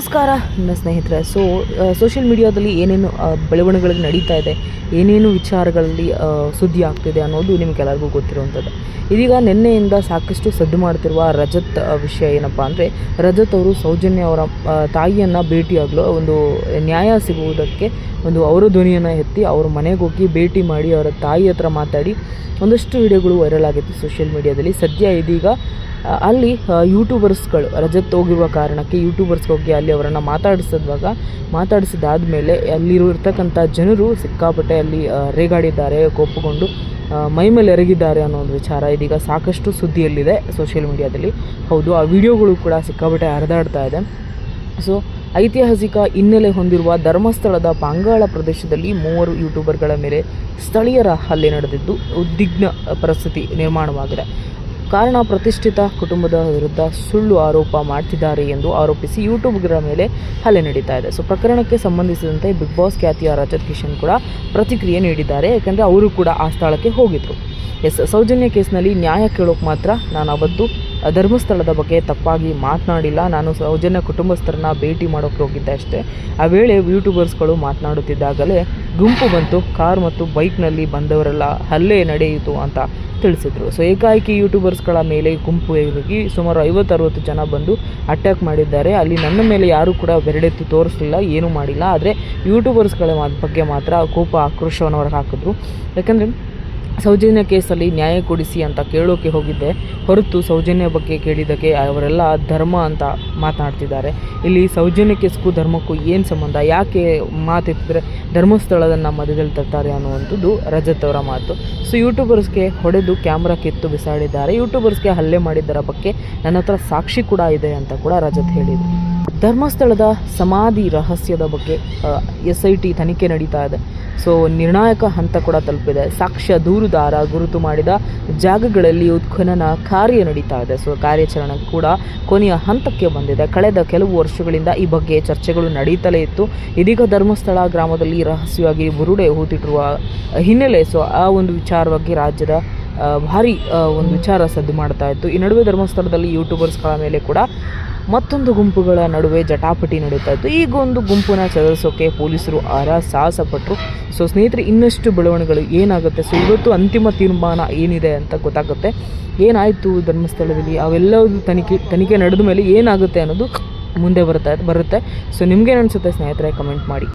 ನಮಸ್ಕಾರ ನನ್ನ ಸ್ನೇಹಿತರೆ. ಸೊ ಸೋಷಿಯಲ್ ಮೀಡಿಯಾದಲ್ಲಿ ಏನೇನು ಬೆಳವಣಿಗೆಗಳು ನಡೀತಾ ಇದೆ, ಏನೇನು ವಿಚಾರಗಳಲ್ಲಿ ಸುದ್ದಿ ಆಗ್ತಿದೆ ಅನ್ನೋದು ನಿಮಗೆಲ್ಲರಿಗೂ ಗೊತ್ತಿರುವಂಥದ್ದು. ಇದೀಗ ನಿನ್ನೆಯಿಂದ ಸಾಕಷ್ಟು ಸದ್ದು ಮಾಡ್ತಿರುವ ರಜತ್ ವಿಷಯ ಏನಪ್ಪ ಅಂದರೆ, ರಜತ್ ಅವರು ಸೌಜನ್ಯ ಅವರ ತಾಯಿಯನ್ನು ಭೇಟಿಯಾಗಲು ಒಂದು ನ್ಯಾಯ ಸಿಗುವುದಕ್ಕೆ ಒಂದು ಅವರ ಧ್ವನಿಯನ್ನು ಎತ್ತಿ ಅವ್ರ ಮನೆಗೆ ಹೋಗಿ ಭೇಟಿ ಮಾಡಿ ಅವರ ತಾಯಿ ಹತ್ರ ಮಾತಾಡಿ ಒಂದಷ್ಟು ವಿಡಿಯೋಗಳು ವೈರಲ್ ಆಗಿತ್ತು ಸೋಷಿಯಲ್ ಮೀಡಿಯಾದಲ್ಲಿ ಸದ್ಯ ಇದೀಗ ಅಲ್ಲಿ ಯೂಟ್ಯೂಬರ್ಸ್ಗಳು ರಜತ್ ಹೋಗಿರುವ ಕಾರಣಕ್ಕೆ ಯೂಟ್ಯೂಬರ್ಸ್ ಹೋಗಿ ಅಲ್ಲಿ ಅವರನ್ನು ಮಾತಾಡಿಸಿದಾಗ ಮಾತಾಡಿಸಿದಾದ್ಮೇಲೆ ಅಲ್ಲಿರುರ್ತಕ್ಕಂಥ ಜನರು ಸಿಕ್ಕಾಪಟ್ಟೆ ಅಲ್ಲಿ ರೇಗಾಡಿದ್ದಾರೆ, ಕೋಪಗೊಂಡು ಮೈಮೇಲೆ ಮೇಲೆ ಎರಗಿದ್ದಾರೆ ಅನ್ನೋ ಒಂದು ವಿಚಾರ ಇದೀಗ ಸಾಕಷ್ಟು ಸುದ್ದಿಯಲ್ಲಿದೆ ಸೋಷಿಯಲ್ ಮೀಡಿಯಾದಲ್ಲಿ ಹೌದು, ಆ ವಿಡಿಯೋಗಳು ಕೂಡ ಸಿಕ್ಕಾಪಟ್ಟೆ ಹರಿದಾಡ್ತಾ ಇದೆ. ಸೊ ಐತಿಹಾಸಿಕ ಹಿನ್ನೆಲೆ ಹೊಂದಿರುವ ಧರ್ಮಸ್ಥಳದ ಪಾಂಗಾಳ ಪ್ರದೇಶದಲ್ಲಿ ಮೂವರು ಯೂಟ್ಯೂಬರ್ಗಳ ಮೇಲೆ ಸ್ಥಳೀಯರ ಹಲ್ಲೆ ನಡೆದಿದ್ದು, ಉದ್ವಿಗ್ನ ಪರಿಸ್ಥಿತಿ ನಿರ್ಮಾಣವಾಗಿದೆ. ಕಾರಣ ಪ್ರತಿಷ್ಠಿತ ಕುಟುಂಬದ ವಿರುದ್ಧ ಸುಳ್ಳು ಆರೋಪ ಮಾಡ್ತಿದ್ದಾರೆ ಎಂದು ಆರೋಪಿಸಿ ಯೂಟ್ಯೂಬ್ಗಳ ಮೇಲೆ ಹಲ್ಲೆ ನಡೀತಾ ಇದೆ. ಸೊ, ಪ್ರಕರಣಕ್ಕೆ ಸಂಬಂಧಿಸಿದಂತೆ ಬಿಗ್ ಬಾಸ್ ಖ್ಯಾತಿಯ ರಜತ್ ಕಿಶನ್ ಕೂಡ ಪ್ರತಿಕ್ರಿಯೆ ನೀಡಿದ್ದಾರೆ. ಯಾಕಂದರೆ ಅವರು ಕೂಡ ಆ ಸ್ಥಳಕ್ಕೆ ಹೋಗಿದ್ರು. ಎಸ್, ಸೌಜನ್ಯ ಕೇಸ್ನಲ್ಲಿ ನ್ಯಾಯ ಕೇಳೋಕೆ ಮಾತ್ರ ನಾನು ಅವತ್ತು ಧರ್ಮಸ್ಥಳದ ಬಗ್ಗೆ ತಪ್ಪಾಗಿ ಮಾತನಾಡಿಲ್ಲ. ನಾನು ಸೌಜನ್ಯ ಕುಟುಂಬಸ್ಥರನ್ನ ಭೇಟಿ ಮಾಡೋಕ್ಕೆ ಹೋಗಿದ್ದೆ ಅಷ್ಟೇ. ಆ ವೇಳೆ ಯೂಟ್ಯೂಬರ್ಸ್ಗಳು ಮಾತನಾಡುತ್ತಿದ್ದಾಗಲೇ ಗುಂಪು ಬಂತು, ಕಾರ್ ಮತ್ತು ಬೈಕ್ನಲ್ಲಿ ಬಂದವರೆಲ್ಲ ಹಲ್ಲೆ ನಡೆಯಿತು ಅಂತ ತಿಳಿಸಿದ್ರು. ಸೊ, ಏಕಾಏಕಿ ಯೂಟ್ಯೂಬರ್ಸ್ಗಳ ಮೇಲೆ ಗುಂಪು ಹೋಗಿ ಸುಮಾರು ಐವತ್ತರವತ್ತು ಜನ ಬಂದು ಅಟ್ಯಾಕ್ ಮಾಡಿದ್ದಾರೆ. ಅಲ್ಲಿ ನನ್ನ ಮೇಲೆ ಯಾರೂ ಕೂಡ ಬೆರಳೆತ್ತು ತೋರಿಸಲಿಲ್ಲ, ಏನೂ ಮಾಡಿಲ್ಲ. ಆದರೆ ಯೂಟ್ಯೂಬರ್ಸ್ಗಳ ಬಗ್ಗೆ ಮಾತ್ರ ಕೋಪ ಆಕ್ರೋಶವನ್ನು ಹೊರಗೆ ಹಾಕಿದ್ರು ಯಾಕಂದರೆ ಸೌಜನ್ಯ ಕೇಸಲ್ಲಿ ನ್ಯಾಯ ಕೊಡಿಸಿ ಅಂತ ಕೇಳೋಕೆ ಹೋಗಿದ್ದೆ. ಹೊರತು ಸೌಜನ್ಯ ಬಗ್ಗೆ ಕೇಳಿದ್ದಕ್ಕೆ ಅವರೆಲ್ಲ ಧರ್ಮ ಅಂತ ಮಾತನಾಡ್ತಿದ್ದಾರೆ. ಇಲ್ಲಿ ಸೌಜನ್ಯ ಕೇಸ್ಗೂ ಧರ್ಮಕ್ಕೂ ಏನು ಸಂಬಂಧ? ಯಾಕೆ ಮಾತೆತ್ತಿದ್ರೆ ಧರ್ಮಸ್ಥಳದನ್ನು ಮಧ್ಯದಲ್ಲಿ ತರ್ತಾರೆ ಅನ್ನುವಂಥದ್ದು ರಜತ್ ಅವರ ಮಾತು. ಸೊ ಯೂಟ್ಯೂಬರ್ಸ್ಗೆ ಹೊಡೆದು ಕ್ಯಾಮ್ರಾ ಕಿತ್ತು ಬಿಸಾಡಿದ್ದಾರೆ. ಯೂಟ್ಯೂಬರ್ಸ್ಗೆ ಹಲ್ಲೆ ಮಾಡಿದ್ದರ ಬಗ್ಗೆ ನನ್ನ ಹತ್ರ ಸಾಕ್ಷಿ ಕೂಡ ಇದೆ ಅಂತ ಕೂಡ ರಜತ್ ಹೇಳಿದರು. ಧರ್ಮಸ್ಥಳದ ಸಮಾಧಿ ರಹಸ್ಯದ ಬಗ್ಗೆ ಎಸ್ ಐ ಟಿ ತನಿಖೆ ನಡೀತಾ ಇದೆ. ಸೊ ನಿರ್ಣಾಯಕ ಹಂತ ಕೂಡ ತಲುಪಿದೆ. ಸಾಕ್ಷ್ಯ ದೂರುದಾರ ಗುರುತು ಮಾಡಿದ ಜಾಗಗಳಲ್ಲಿ ಉತ್ಖನನ ಕಾರ್ಯ ನಡೀತಾ ಇದೆ. ಸೊ ಕಾರ್ಯಾಚರಣೆ ಕೂಡ ಕೊನೆಯ ಹಂತಕ್ಕೆ ಬಂದಿದೆ. ಕಳೆದ ಕೆಲವು ವರ್ಷಗಳಿಂದ ಈ ಬಗ್ಗೆ ಚರ್ಚೆಗಳು ನಡೀತಲೇ ಇತ್ತು. ಇದೀಗ ಧರ್ಮಸ್ಥಳ ಗ್ರಾಮದಲ್ಲಿ ರಹಸ್ಯವಾಗಿ ಬುರುಡೆ ಹೂತಿಟ್ಟಿರುವ ಹಿನ್ನೆಲೆ ಸೊ ಆ ಒಂದು ವಿಚಾರವಾಗಿ ರಾಜ್ಯದ ಭಾರಿ ಒಂದು ವಿಚಾರ ಸದ್ದು ಮಾಡ್ತಾ ಇತ್ತು. ಈ ನಡುವೆ ಧರ್ಮಸ್ಥಳದಲ್ಲಿ ಯೂಟ್ಯೂಬರ್ಸ್ಗಳ ಮೇಲೆ ಕೂಡ ಮತ್ತೊಂದು ಗುಂಪುಗಳ ನಡುವೆ ಜಟಾಪಟಿ ನಡೀತಾ ಇತ್ತು. ಈಗ ಒಂದು ಗುಂಪನ್ನ ಚದರಿಸೋಕೆ ಪೊಲೀಸರು ಆರ ಸಾಹಸ ಪಟ್ಟರು ಸೊ ಸ್ನೇಹಿತರೆ, ಇನ್ನಷ್ಟು ಬೆಳವಣಿಗೆಗಳು ಏನಾಗುತ್ತೆ? ಸೊ ಇವತ್ತು ಅಂತಿಮ ತೀರ್ಮಾನ ಏನಿದೆ ಅಂತ ಗೊತ್ತಾಗುತ್ತೆ. ಏನಾಯಿತು ಧರ್ಮಸ್ಥಳದಲ್ಲಿ? ಅವೆಲ್ಲವೂ ತನಿಖೆ ತನಿಖೆ ನಡೆದ ಮೇಲೆ ಏನಾಗುತ್ತೆ ಅನ್ನೋದು ಮುಂದೆ ಬರುತ್ತೆ ಬರುತ್ತೆ. ಸೊ ನಿಮಗೇನು ಅನಿಸುತ್ತೆ ಸ್ನೇಹಿತರೆ? ಕಮೆಂಟ್ ಮಾಡಿ.